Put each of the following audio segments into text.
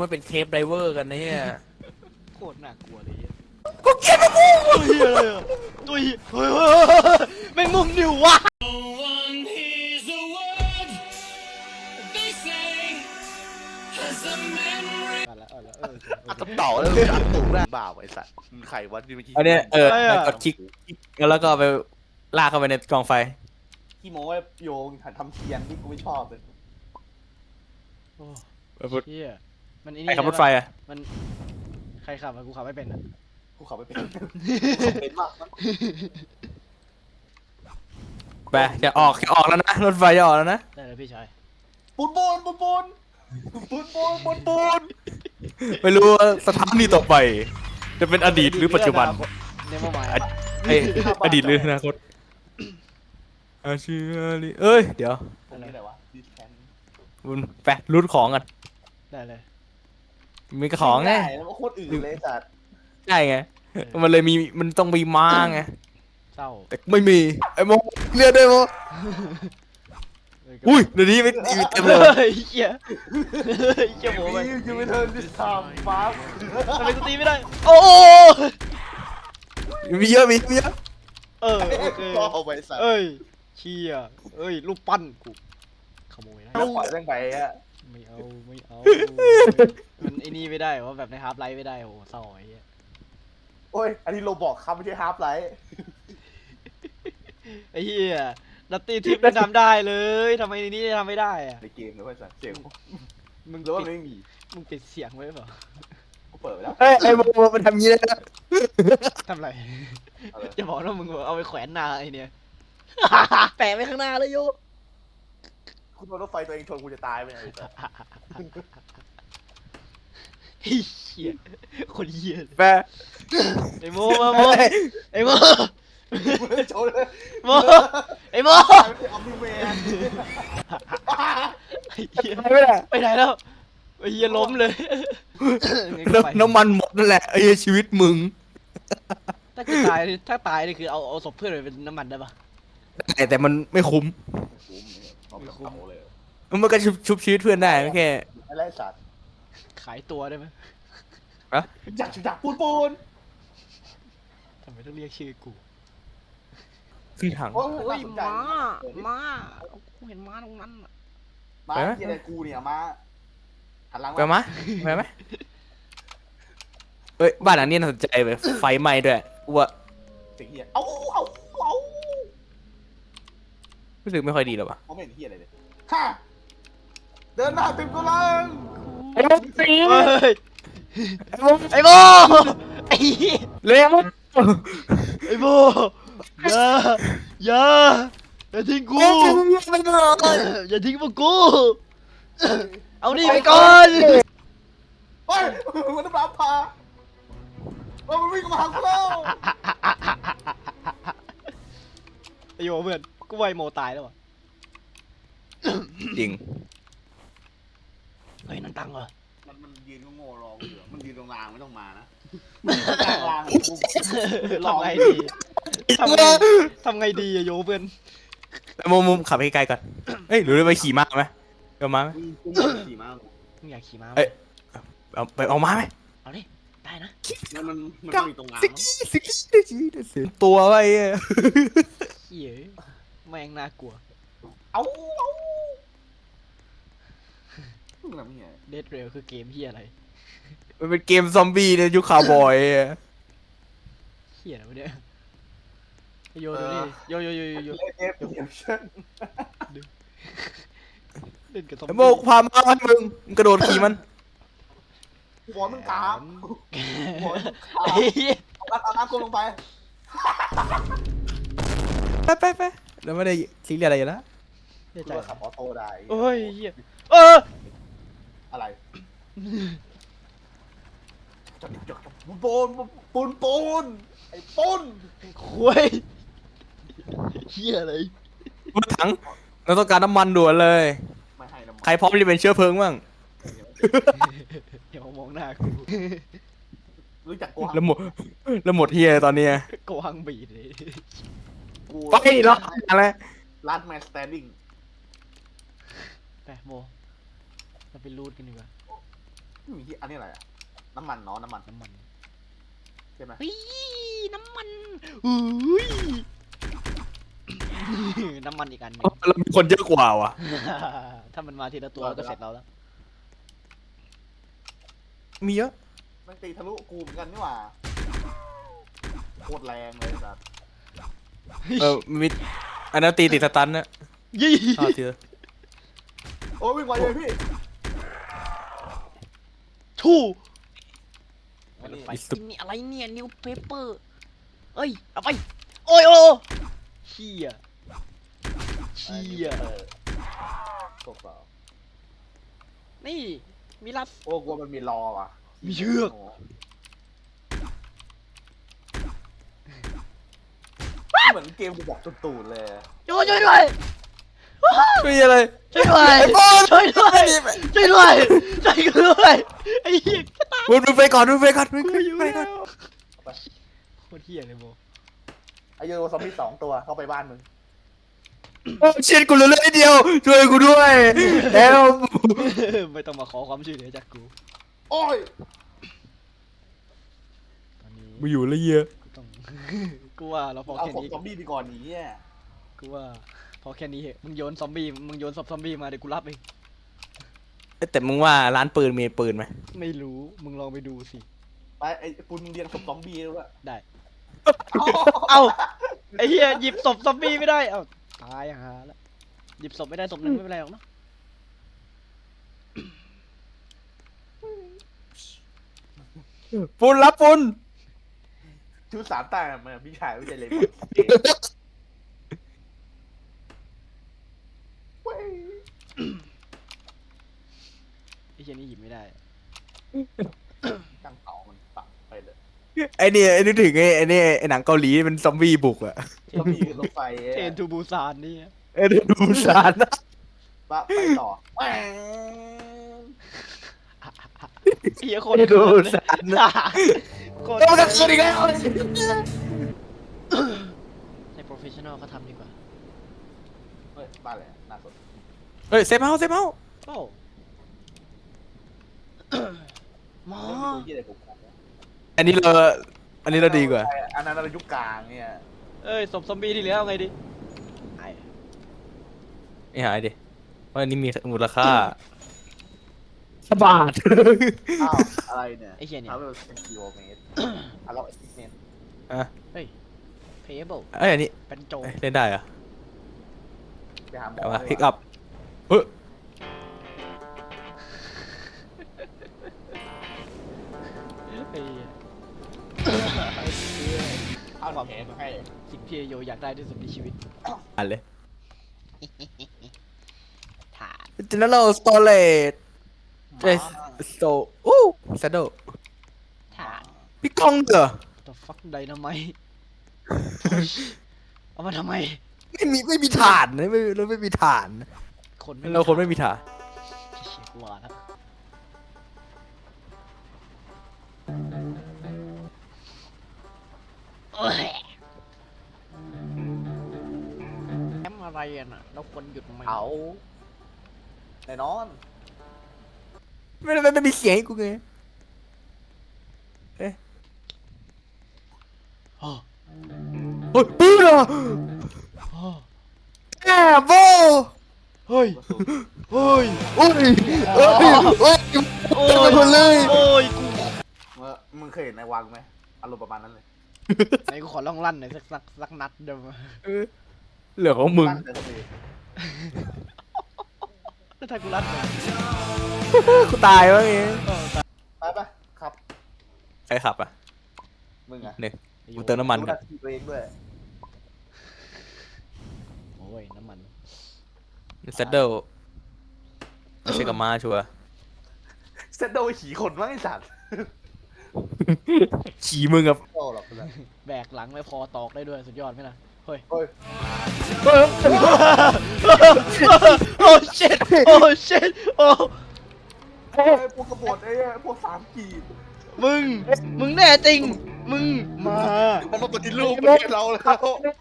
มันเป็นเคปไดเวอร์กันนะเนี่ยโคตรน่ากลัวเลยเหี้ยกูเก็บมากูตัวเฮียเลยอะตัวเฮียเฮ้ยเฮ้ยเฮ้ยเฮ้ยแม่งมุมนิววะ one hears a word they say has a memory. เอาละเอาละเอออัดกระเป๋าแล้วอัดตุกหน้าบ่าวไอ้สัตว์มึงใครวะที่เมื่อกี้อันเนี้ยเอออะไรอะ กดคลิกแล้วก็ไปลากเข้าไปในกองไฟ ขี้โม้ว่าโยงหันทำเทียนที่กูไม่ชอบเลย โอ้ไปพูดเฮีย มันไอ้ไอ้นี่ขับรถไฟอะมันใครขับอะกูขับไม่เป็นอะกูขับไม่เป็นเป็นมากมันไปจะออกจะออกแล้วนะรถไฟจะออกแล้วนะได้เลยพี่ชายปูนปูนปูนปูนปูนปูนปูนปูนไม่รู้ว่าสถานีต่อไป จะเป็นอดีตหรือปัจจุบันเนมไมเอ้ยอดีตหรืออนาคตอาเชื่อเลยเอ้ยเดี๋ยวตรงนี้ไหนวะดิสแคนบุญไปรูดของกันได้เลย มีกระของไง ด้แล้วก็โคตรอื่นเลยสัตว์ใช่ไง มันเลยมี มันต้องมีม้าไง เศร้าแต่ไม่มี ไอ้โมเรียกได้โมอุ้ยเดี๋ยวนี้ไม่มีเต็มเลยเฮ้ยเฮียเฮ้ยเฮียโมไปยูยูไม่เทิร์นดิสทามฟ้าทำไมกูตีไม่ได้ โอ้โหมีเยอะ มีเยอะ เออโอเคก็เอาไปสัตว์เอ้ยเชียเอ้ย รูปปั้นกูขโมยได้ แล้วปล่อยแม่งไปอะ ไม่เอาไม่เอา มันไอ้นี่ไม่ได้ว่าแบบในฮาร์ปไลท์ไม่ได้โอ้โหเศร้าไอ้เหี้ยโอ้ย อันนี้โรบอกครับไม่ใช่ฮาร์ปไลท์ไอ้เหี้ยดัตตี้ทิปมันทำได้เลยทำไมในนี้ทำไม่ได้อะในเกมเลยเว้ยสัตว์เสียงมึงหรือว่าปิดไม่มีมึงปิดเสียงไว้เปล่ากูเปิดไปแล้วเอ้ยไอ้โมมันทำงี้ได้นะทำไร เอาเลย จะบอกว่ามึงเอาไปแขวนหนาไอ้เนี่ย แปะไว้ข้างหน้าเลยโย คุณโดนรถไฟตัวเองชนกูจะตายไปไหนสัตว์ไอ้เหี้ยคนเหี้ยเลยแปะไอ้โมมาโมไอ้โมชนเลยโมไอ้โมไม่ใช่ออมนิเมนไอ้เหี้ยไม่ได้ไปไหนแล้วไอ้เหี้ยล้มเลยไงก็ไปน้ำมันหมดนั่นแหละไอ้ชีวิตมึง ถ้าเกิดตายนี่ถ้าตายนี่คือเอาเอาศพเพื่อนไปเป็นน้ำมันได้ปะแต่แต่มันไม่คุ้มคุ้ม เนี่ยเอาไปเผาเลยมันก็ชุบชุบชีวิตเพื่อนได้ไม่แค่ อะไรสัตว์ขายตัวได้ไหมอยากอยากปูนปูนทำไมต้องเรียกชื่อกูพี่ถัง โอ้เฮ้ยยน่าสนใจม้าเออม้ากูเห็นม้าตรงนั้นน่ะมาไปไหม ที่อะไรกูเนี่ยมาหันหลังไปมะไปไหมเอ้ยบ้านหลังนี้น่าสนใจไปไฟไหม้ด้วยกูว่าเสียงเฮียเอาเอาเอา รู้สึกไม่ค่อยดีหรอวะมองไม่เห็นเฮียอะไรเลยฮ่าเดินหน้าเต็มกำลังไอ้โมสีเฮ้ยไอ้โมไอ้โบไอ้เหี้ยเลี้ยงไอ้โบอย่าอย่าอย่าทิ้งกูอย่าทิ้งพวกกูเอานี่ไปก่อนเฮ้ยมันน้ำลายพาเฮ้ยมันวิ่งมาหากูแล้วไอ้โยเพื่อน กูไวาไอ้โมตายแล้ววะจริง เฮ้ยนั่นตังเหรอมันมันยืนก็โง่รอกูอยู่มันยืนตรงรางไม่ต้องมานะมันยืนกลางรางกูทำไงดีทำไงทำไงดีอะโยเพื่อนไอ้โมมุมขับไปไกลๆก่อน เอ้ยหรือไปขี่ม้าไหมเอาม้าไหมมึงกูไม่ขี่ม้ากูมึงอยากขี่ม้าไหมเอ้ยเอาไปเอาม้าไหมเอาดิได้นะมันมันมันต้องมีตรงรางสิเนอะสิสิสิตัวไว้อะเหี้ย แม่งน่ากลัว เอาเอามึงทำเฮียเดดเรลคือเกมเฮียอะไรมันเป็นเกมซอมบี้ในยุคคาวบอยอะเฮียอะไรวะเนี่ยไอ้โยดูดิโยโยโยโยโยเล่นเอฟเดียวเช่นเล่นกับซอมไอ้บี้โมกพามาให้มึงมึงกระโดดขี่มัน หัวมึงกราบไอ้เหี้ยเอาเอาน้ำกลมลงไป ไปไปไป แล้วไม่ได้ซีเรียสอะไรอยู่แล้วเสียกูใจว่าขับออโต้ได้โอ้ยเฮียเอออะไรจับดิจับจับปูนปูนปูนไอ้ปูนคุยเฮียอะไรรถถังเราต้องการน้ำมันด่วนเลย ไม่ให้น้ำมันใครพร้อมที่เป็นเชื้อเพลิงบ้างอย่ามามองหน้ากูรู้จักกูแล้วหมดแล้วหมดเฮียตอนเนี้ยโกหังบีดเลย กูไปหรออะไรลาดแมนสแตนดิ้งไปโมเราไปรูดกันดีกว่ามีที่อันนี้อะไรอะน้ำมันเนาะน้ำมันน้ำมันใช่ไหมเฮ้ยน้ำมันอุ้ยน้ำมันอีกอันหนึงเรามีคนเยอะกว่าว่ะถ้ามันมาทีละตัวก็เสร็จเราแล้วมีเยอะแมันตีทะลุกูเหมือนกันนี่หว่าโคตรแรงเลยสัส เออมีอันนั้นตีติดสตันนะยี่อ้าวเถอะโอ้ยวิ่งไวเลยพี่ทู่อันนี้ไฟกินนี่อะไรเนี่ยนิวเพเปอร์เอ้ยเอาไปโอ้ยโอ้เชี่ยเชี่ยเออตกเปล่านี่มีรัดโอ้กลัวมันมีรอว่ะมีเชือก เหมือนเกมกูบอกจนตูดเลยอะช่วยช่วยด้วยช่วยอะไร ช่วยด้วยไอ้บอล ช่วยด้วยช่วยด้วยช่วยด้วยไอ้เหี้ยจะตายมึงมึงไปก่อนมึงไปก่อนมึงกูอยู่ไปแล้ก่อนวโคตรเหี้ยเลยโบไอโยซอมบี้สองตัวเข้าไปบ้านมึงโอ้เชียกูเหลือเลือดนิดเดียวช่วยกูด้วยแล้วไม่ต้องมาขอความช่วยเหลือจากกูโอ้ยตอนนี้มึงอยู่ละเยียกู ต้องกูว่าเราพอเอาแค่ศพนี้ซอมบี้ไปก่อนหนีเนี่ยกูว่าพอแค่นี้เหอะมึงโยนซอมบี้มึงโยนศพซอมบี้มาเดี๋ยวกูรับเองแต่มึงว่าร้านปืนมีปืนไหมไม่รู้มึงลองไปดูสิไปไอ้ปุนเรียงศพซอมบี้ด้วยได้ เอ้าไอ้เหี้ยหยิบศพซอมบี้ไม่ได้เอ้าตายหาแล้วหยิบศพไม่ได้ศพหนึ่งไม่เป็นไรหรอกเนอะปุนรับปุน ชุดสามตาเหมือนพี่ชายไม่ใช่เลยเว้ยไอ้เหี้ยนี่หยิบไม่ได้ตั้งเต่ามันปักไปเลยไอ้นี่ไอ้นึกถึงไอ้ไอ้นี่ไอ้หนังเกาหลีเป็นซอมบี้บุกอะซอมบี้ขึ้นรถไฟเทรนทูบูซานนี่เอ้ยดูสารนะปะไปต่อแหม่เหี้ยโคตรดูเกินเลยสารนะ โคตรเอ้ยมันก็เกิดอีกแล้ว ในโปรเฟชชั่นอลเขาทำดีกว่าเฮ้ยบ้านเลยน่าสนเฮ้ยเซฟเฮาส์เซฟเฮาส์โอ้หมอไม่มีตัวยี่อะไรผมอันนี้เราอันนี้เราดีกว่า อันนั้นเรายุคกลางเนี่ยเอ้ยศพซอมบี้ที่เหลือเอาไงดีไอ้ไอ้หายดิว่าอันนี้มีมูลค่า สบาทอ้าวอะไรเนี่ยไอ้เหี้ยเนี่ย ทำให้มันเป็นกิโลเมตรอะเราไอ้เนี่ยอะเฮ้ย payable เอ้ยอันนี้เป็นโจรเอ้ยเล่นได้เหรอไปหาหมอเอามาดีพิกว่าอัพเฮ้ยไอ้เหี้ยเอาหมอแผลมาให้สิ่งที่โยอยากได้ที่สุดในชีวิตอ่านเลยถาด General Storage เอ้ยโซอู้ซดโดถาดพี่กล้องเหรอ the fuck dynamite เอามาทำไม ไม่มีไม่มีฐานนะไม่เราไม่มีฐาน คนเราคนไม่มีฐานเชี่ยกูว่าแล้วโอ้ยแอมอะไรอะน่ะเราควรหยุดไหมเอาแน่นอน ไม่ไม่ไม่มีเสียงให้กูไงโอ้เฮ้ยปืนเหรอโอ้แอบโบเฮ้ย เฮ้ยโอ้ยเอ้ยเอ้ยโอ้เป็นคนเลยโอ้ยกูเมื่อมึงเคยเห็นในวังไหมอารมณ์ประมาณนั้นเลยไหนกูขอลองลั่นหน่อยสักสักสักนัดเดียวเออเหลือของมึงตั้แต่สมัย แล้วถ้ากูลั่นหน่อยกูตายวะเองเออตายไปปะครับ ใครขับอะมึงอะเนี่ยกูเติมน้ำมันรู้ก่หอนน้าที่ตัวเองด้วยโอ้ยน้ำมัน เซดเดิลไม่ใช่กับม้าชัวร์เซตโดยขี่คนมั้งไอ้สัตว์ขี่มึงกับ โอ้หรอกเพื่อนแบกหลังไม่พอตอกได้ด้วยสุดยอดไหมล่ะ เฮ้ยเฮ้ย โอ้เช็ดโอ้เช็ดโอ้ไอ้พวกกบฏไอ้พวกสามกีบมึง มึงแน่จริง มึงมา มันมาปฏิรูปประเทศเราแล้วขับ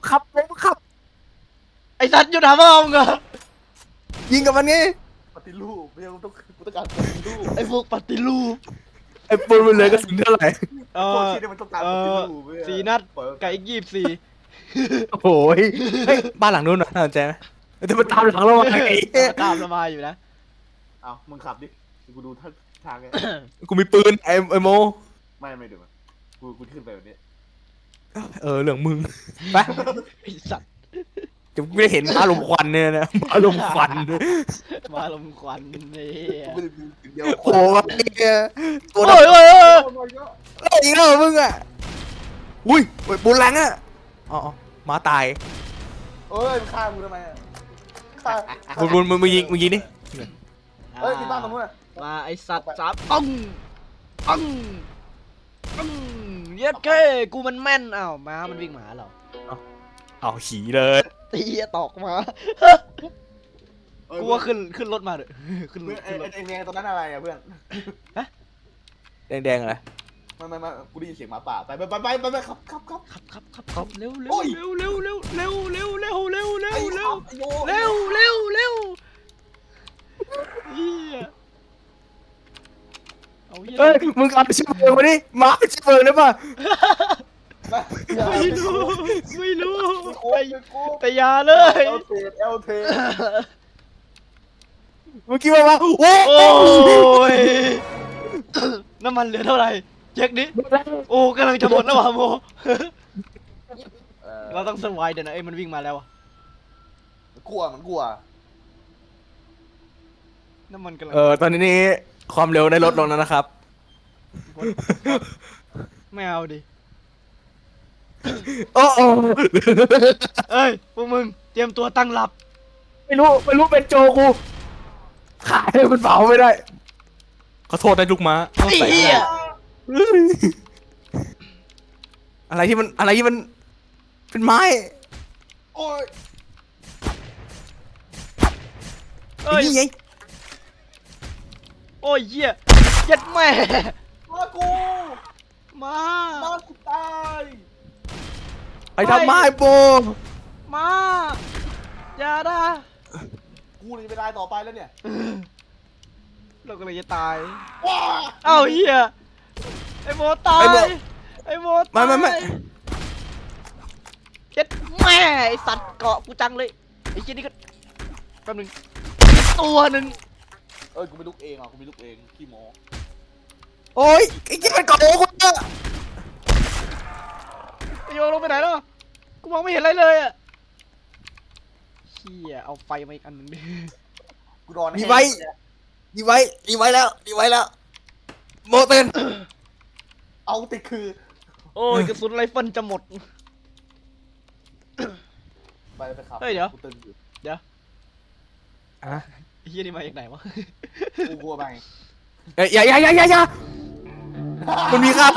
ขับขับ ไอสัตว์อยู่ถามว่ามึงเหรอยิงกับมันไงปฏิรูปเดี๋ยวต้องกูต้องการปฏิรูปไอ้พวกปฏิรูปไอ้ปืนมันเหลยกระสุนเท่าไหร่เอพวกอที่นี่มันต้องการเอปฏิอรูปเว้ยสี่นัดปล่อยกับอีกยี่สิบสี่ โอ้ยเฮ้ยบ้านหลังนู้นน่ะน่าสนใจไหมเอ้ยแต่มันตามหลังเรามาไอ้เหี้ยตามสบายอยู่นะ เอามึงขับดิ กูดูท่าทางไงกูมีปืนไอ้ไอ้โม ไม่ไม่เดี๋ยวมันกูกูขึ้นไปแบบนี้เออเรื่องมึงไปไอ้สัตว์จะไม่ได้เห็นอารมณ์ควันเนี่ยนะอารมณ์ควันมาลมควันนี่กูไม่ได้ดูถึงเดียวโอ้โหไอ้เหี้ยตัวโอ้ดำยโอ้ยโอ้ยโอ้ยเยอะเอ้ยอีกแล้วเหรอมึงอะอุ้ยโอ้ยปูนแรงอะอ๋ออ๋อ หมาตายเอ้ยมึงฆ่ากูทำไมอะฆ่ามึงมึงมึงมึงยิงมึงยิงดิเฮ้ยมีบ้านตรงนู้นอะ มาไอสัตว์สามปังปังปังเย็ดเก้กูมันแม่นอ้าวม้ามันวิ่งมาหาเราเอาขี่เลยตีตอกมาเอ้ยกูว่าขึ้นขึ้นรถมาเถอะขึ้นรเพื่อถนไอ้ขึ้นรถไอ้ไอ้แดงตรงนั้นอะไรอะเพื่อนแดงๆอะไร ไม่ไม่ไม่กูได้ยินเสียงหมาป่าไปไปไปไปไปไปขับขับขับ ขับขับขับขับเร็วเร็โอ้ว ย เร็วเร็วเร็วเร็วเร็วเร็วเร็วเร็วไอ้เร็วไอ้โยเร็วเร็วเร็วเฮียเอาเฮียเอ้ยมึงเอาเชื้อเพลิงมาดิมาเอาเชื้อเพลิงได้ป่ะไม่รู้ไม่รู้โอ้ยกูแต่อยาเลยเอลเทเอลเทเมื่อกี้ว่าว่าโอ้โอ้ยน้ำมันเหลือเท่าไหร่ เช็คดิโอ้กำลังจะหมดแล้วว่ะโม เราต้องสวายเดี๋ยวนะเอ้ยมันวิ่งมาแล้วอะกลัวมันกลัว น้ำมันกำลังเออตอนนี้นี่ความเร็วได้ลดลงแล้วนะครับ ไม่เอาดิ โอ้โอ้เอ้ยพวกมึงเตรียมตัวตั้งหลับ ไม่รู้ไม่รู้เป็นโจกู ขายให้มันเผาไม่ได้ขอโทษได้ลูกม้าต้องไอ้ใส่เหี้ย อะไรที่มันอะไรที่มัน เป็นไม้ โอ้ยเอ้ยนี่ไงโอ้ยเหี้ยเย็ดแม่มากูมามากูตายไปทำไม้โบมาอย่าด่ากูนี่ไม่ได้ต่อไปแล้วเนี่ย เรากำลังจะตาย ว้าเอ้าเหี้ย ไอ้โมตายไอ้โมตายไม่ไม่ไม่เย็ดแม่ไอ้สัตว์เกาะกูจังเลยไอ้เหี้ยนี่ก็แป๊บนึงอีกตัวหนึ่งเอ้ยกูไม่ลุกเองอะกูไม่ลุกเองขี้โมโอ้ยไอ้ที่มันเกาะโอ้กูอะไอ้โยลงไปไหนแล้วกูมองไม่เห็นอะไรเลยอะเฮียเอาไฟมาอีกอันหนึงดิกูนอนดีไว้ดีไว้ดีไว้แล้วดีไว้แล้วโมเตน เอาติดคือ โอ้ยกระสุนไรเฟิลจะหมด ไปไปขับเฮ้ยเดี๋ยว กูตึงอยู่อะไอ้เฮียนี่มาจากไหนวะ กูกลัวไปเอ้ยอย่าอย่าอย่าอย่าอย่ามันมีครับ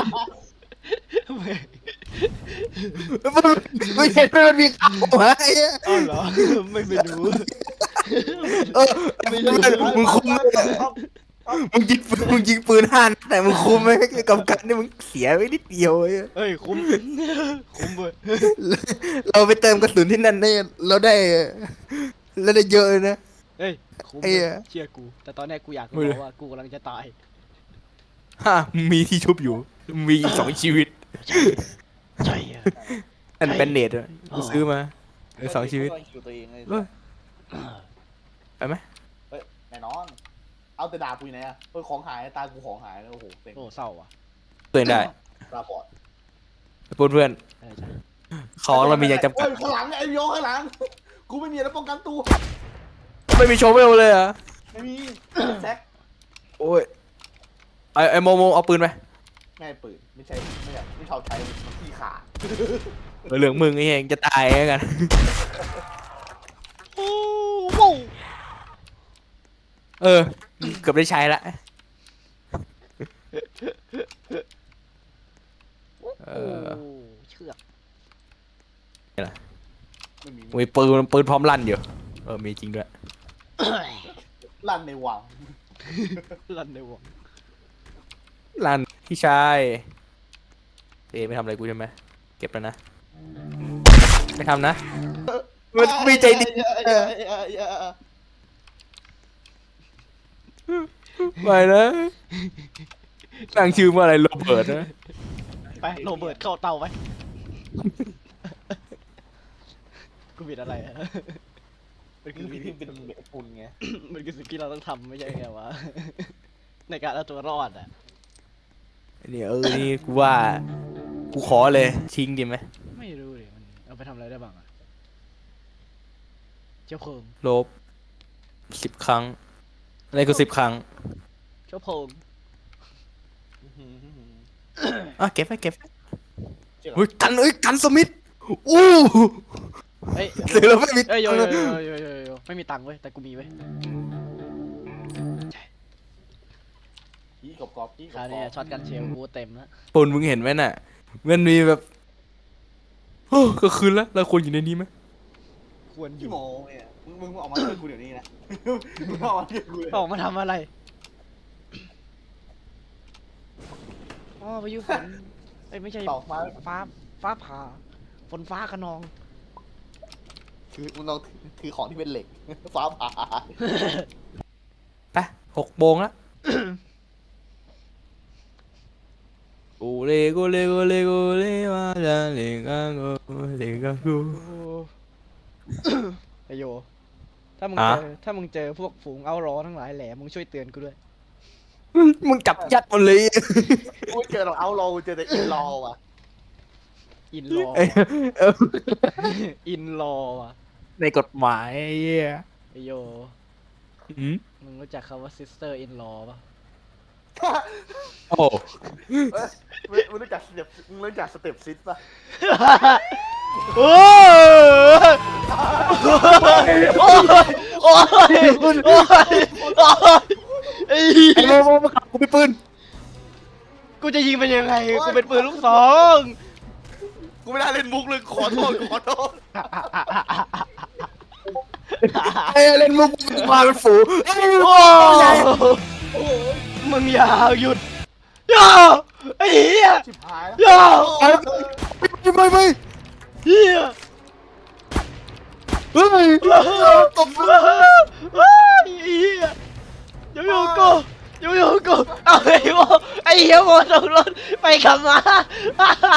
มันไม่เห็นมันมีครับไหมอ้าวเหรอ ไม่ไม่รู้เออมึงคุมไหม มึงยิงปืนมึงยิงปืนห้านัดแต่มึงคุมไหมกับกันนี่มึงเสียไปนิดเดียวเว้ยเฮ้ยคุ้ม คุ้มเว้ยเราไปเติมกระสุนที่นั่นได้เราได้เราได้เยอะเลยนะเฮ้ยคุ้มไอ้เว้เหี้ยยเชื่อกู แต่ตอนแรกกูอยากไม่รู้เลยว่ากูกำลังจะตายฮะมีที่ชุบอยู่ มีอีกสองชีวิตใช่อะอันเป็นเน็ตอะอ๋อกูซื้อมาเหลือสองชีวิตกูต้คิวตัวเองเลยเอ้ยไปไหมเฮ้ยแน่นอน เอาแต่ดาบกูอยู่ไหนอะเฮ้ยของหายตากูของหายแล้วโอ้โหเต็งโอ้เศร้าว่ะเตือนได้ปราปอดเพื่อนเพื่อนใช่ใช่ของเรามีอย่างจำกัดเฮ้ยข้างหลังไอ้โยข้างหลัง กูไม่มีอะไรป้องกันตัวไม่มีโชว์เวลเลยเหรอะไม่มีแซกโอ้ยไอไอโมโมเอาปืนไปแม่ให้ปืนไม่ใช่ไม่ใช่ไม่ชอบใช้มันขี้ขาดเออเหลืองมึงไอ้เองจะตายแล้วกันโอ้โหเออ เกือบได้ใช้ละเออโอ้เชือกไม่มีมีปืนปืนพร้อมลั่นอยู่ เออมีจริงด้วย ลั่นในวังลั่นในวงลั่นพี่ชายเอไม่ทำอะไรกูใช่ไหมเก็บแล้วนะ ไม่ทำนะ มันมีใจดี เออเออเออเออ ไม่นะตั้งชื่อว่าอะไรโรเบิร์ตนะไปโรเบิร์ตเข้าเตาไปกูผิดอะไรอะมันคือคือสิ่งพี่ที่เป็นปุ่นไง มันคือสิ่งที่เราต้องทำไม่ใช่ไงวะ ในการเอาตัวรอดอะเนี่ยเออนี่กูว่ากูขอเลยชิงดีไหมไม่รู้ดิมันเอาไปทำอะไรได้บ้างอะเชื้อเพลิงลบสิบครั้งอะไรก็สิบครั้ง เชื้อเพลิงอะเก็บไว้เก็บไว้เฮ้ยกันเอ้ยกันสมิธอู้เอ้ยเสือเราไม่มีเอ้ยโยตังโยค์โยโยโยโยไม่มีตังค์เว้ยแต่กูมีเว้ยยี่กรอบกรอบยี่กครอราวบนี้ช็อตกันเชลกูเต็มแล้วปนมึงเห็นไหมน่ะมันมีแบบโอ้ก็คืนแล้วเราควรอยู่ในนี้ไหมควรอพี่ยู่โมเนี่ยมึงมึงออกมาช่วยกูเดี๋ยวนี้นะมึงออกมาช่วยกูเลยออกมาทำอะไร อ๋อพายุฝนเอ้ยไม่ใช่ตอกมาฟ้าฟ้าผ่า ฝนฟ้าขนอง คือมึงลองถือของที่เป็นเหล็ก ฟ้าผ่าไปหกโมงแล้วโอเลโกเลโกเลโกเลมาจาเลกังโกเลกังกูไอโย ถ้ามึงฮะเจอถ้ามึงเจอพวกฝูงเอาล้อทั้งหลายแหล่มึงช่วยเตือนกูด้วย มึงจับยัดหมดเลยกูเจอเราเอาเราเจอแต่อินรอว่ะอินลอเอ้ยเอออินลอว่ะในกฎหมายไอ้เหี้ยไอโย อืมมึงรู้จักคำว่า sister in law ปะโอ้เอ้ยมึงมึงรู้จักสเต็ปมึงรู้จักสเต็ปซิดป่ะโอ้ยโอ้ยโอ้ยโอ้ยโอ้ย ไอ้ไอ้โมโมมาขับกูไปปืนกูจะยิงเป็นยังไง กูเป็นปืนลูกซอง กูไม่ได้เล่นมุกเลยขอโทษขอโทษไอ้เล่นมุกมาเป็นฝูไอ้โอ้มึงอย่าหยุดย่าไอ้เหี้ยหย่าไม่ไม่ไม่เหี้ยเฮ้ยตบมือไอ้เหี้ย เดี๋ยวอยู่กูเดี๋ยวอยู่กูเอาไอ้โมไอ้เหี้ยโมตกรถไปขับมา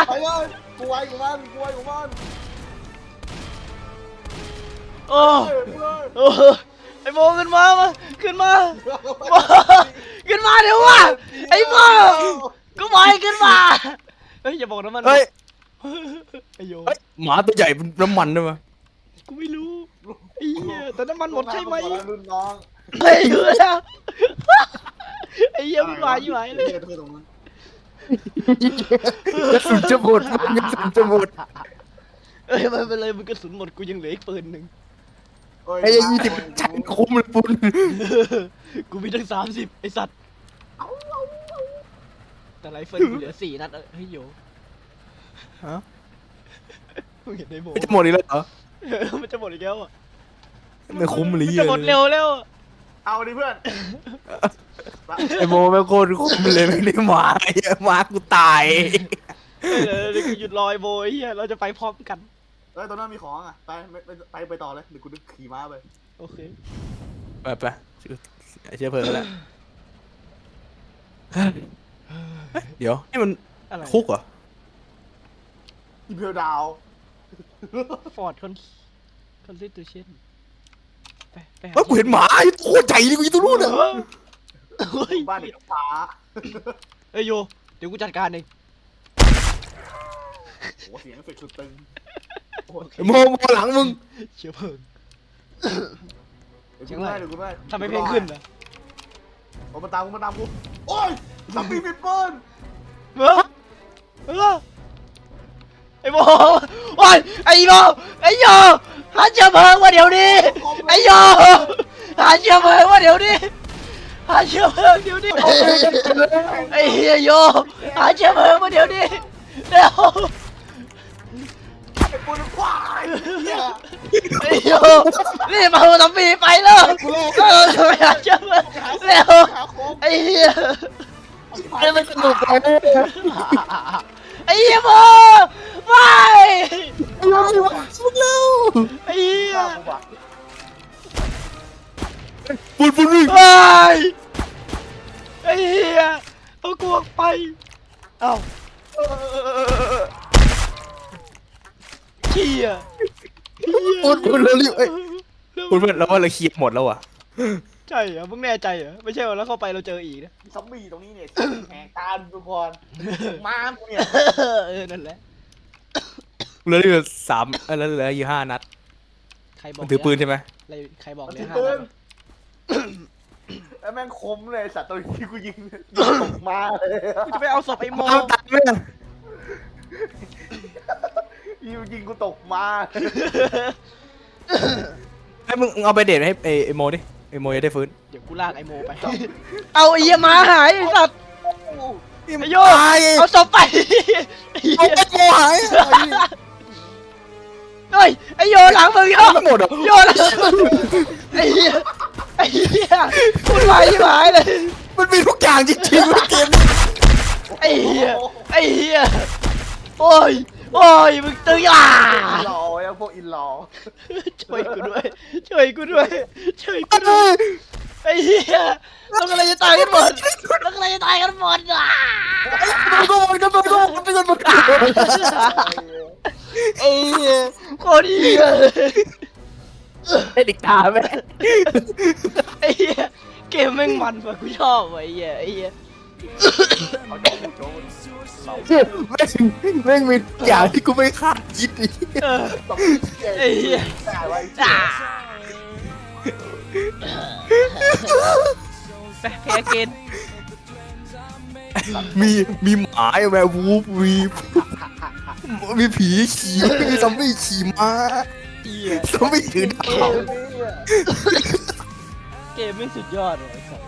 ไปเลยกูไว้กูมันกูไว้กูมันโอ้เฮ้ยกูเลยโอ้ไอ้โมขึ้นมามาขึ้นมาโมขึ้นมาเดี๋ยววะไอ้โมกูบอกให้ขึ้นมาเฮ้ยอย่าบอกนะมันเฮ้ยไอ้โยเฮ้ยหมาตัวใหญ่เป็นน้ำมันด้วยมั้ยกูไม่รู้ไอ้เหี้ยแต่น้ำมันหมดใช่ไหมรุ่นน้อง เฮ้ยอยู่แล้วไอ้เหี้ยมันวายอยู่ไหนเลยเจอเธอตรงนั้นกระสุนจะหมดกระสุนจะหมดเอ้ยไม่เป็นไรมึงกระสุนหมดกูยังเหลืออีกปืนหนึ่งเอ้ยไอ้ยี่สิบชันคุ้มเลยปุ้นกูมีตั้งสามสิบไอ้สัตว์แต่ไรเฟิลกูเหลือสี่นัดเอ้ยเฮ้ยโยฮะมึงเห็นในโบไม่จะหมดอีกแล้วเหรอมันจะหมดอีกแล้วอะไม่คุ้มเลยมันจะหมดเร็วแล้วอะ เอาดิเพื่อน ไอโมแม่งโคตรคุ้มเลยไม่ได้หมาไอ้เหี้ยหมากูตายเฮ้ยเดี๋ยวเดี๋ยวกูหยุดรอยโบไอ้เฮียเราจะไปพร้อมกัน เฮ้ยตอนนั้นมีของอะ ไปไปไปไปต่อเลยเดี๋ยวกูนึกขี่ม้าไป โอเค ไปไปเชื่อเพลิงแล้วเดี๋ยวนี่มันอะไรคุกเหรออีเพลดาว ฟอร์ดคอนคอนสติทูชัน ไปไปาเฮ้ยกูเห็นหมาไอ้ตัวโคตรใหญ่เลยกูอยู่ตรงนู้นอะเฮ้ยบ้านเด็กฟ้าเอ้ยโยเดี๋ยวกูจัดการเองโอ้เสียงเอฟเฟกต์สุดตึงโอ้ไอ้โมโมหลังมึงเชื้อเพลิงเดี๋ยวกูได้เดี๋ยวกูได้ทำไมเพลงขึ้นอะโอ้มาตามกูมาตามกูโอ้ยซัมบี้มีปืนเออเออไอ้โมโอ้ยไอ้โมไอ้โย หาเชื้อเพลิงมาเดี๋ยวนี้ไอ้โยหาเชื้อเพลิงมาเดี๋ยวนี้หาเชื้อเพลิงเดี๋ยวนี้ไอ้เฮียโยหาเชื้อเพลิงมาเดี๋ยวนี้เร็วไอ้ปืนควายไอ้โยนี่มาเอาซอมบี้ไปเลยเออไปหาเชื้อเพลิงเร็วหาของไอ้เฮียไอ้มันสนุกเลย ไอ้เฮียโมไม่ไอ้โมมีวะสุดแล้วไอ้เฮียข้ากูบักปุ้นปุ้วิ่งไอ้เหี้ยเอากูออกไปเอ้าเหี้ยเหี้ยพูดพูดแล้วรีบเอ้ยพูดเพื่อนแล้วว่าเราเคลียร์หมดแล้วอะ ใช่เหรอมึงแน่ใจเหรอไม่ใช่ว่าแล้วเข้าไปเราเจออีกนะมีซอมบี้ตรงนี้เนี่ยแหกตาดูก่อนมากูเนี่ยเออนั่นแหละเหลืออยู่สามเออแล้วเหลืออยู่ห้านัดใครบอมักนถือปืนใช่ไหมอะไรใครบอกมันเลยถือห้าปืนันดแล้วแม่งคมเลยสัตว์ตัวที่กูยิงตกมาเลยกูจะไปเอาศพไอ้โมเอาตัดไหมอะยิงยิงกูตกมาให้มึงเอาไปเดทให้ไอ้ไอ้โมดิ ไอ้โมจะได้ฟื้นเดี๋ยวกูลากไอ้โมไปเอาไอ้เหี้ยหมาหายไอ้สัตว์ไอ้โยตายเอาศพไปไอ้เอาเหี้ยไอ้โมหายเฮ้ยไอ้โยหลังมึงโยไม่หมดเหรอโยหลังไอ้เหี้ยไอ้เหี้ยพูดไวที่หายเลยมันมีทุกอย่างจริงๆในเกมนี้ไอ้เหี้ยไอ้เหี้ยโอ้ยโอ้ยมึงตึงอะ อินลอยังพวกอินลอช่วยกูด้วยช่วยกูด้วยช่วยกูด้วยไอ้เหี้ยเรากำลังจะตายกันหมดเรากำลังจะตายกันหมดอะมันก็มันก็มันก็มันก็มันก็ไอ้เหี้ยโคตรเหี้ยเลยได้ดิกตาไหมไอ้เหี้ยเกมแม่งมันว่ะกูชอบว่ะไอ้เหี้ยไอ้เหี้ย เขาโดนโดนเราแม่งแม่งมีอย่างที่กูไม่คาดคิดอีกเออต้องไอ้เหี้ยแต่ไว้อ่าไปแพ้เกณฑ์มีมีหมาแวร์วูฟมีมีผีขี่มีซอมบี้ขี่ม้าเหี้ยซอมบี้ถือดาบเกมไม่งสุดยอดเลยไอ้สัส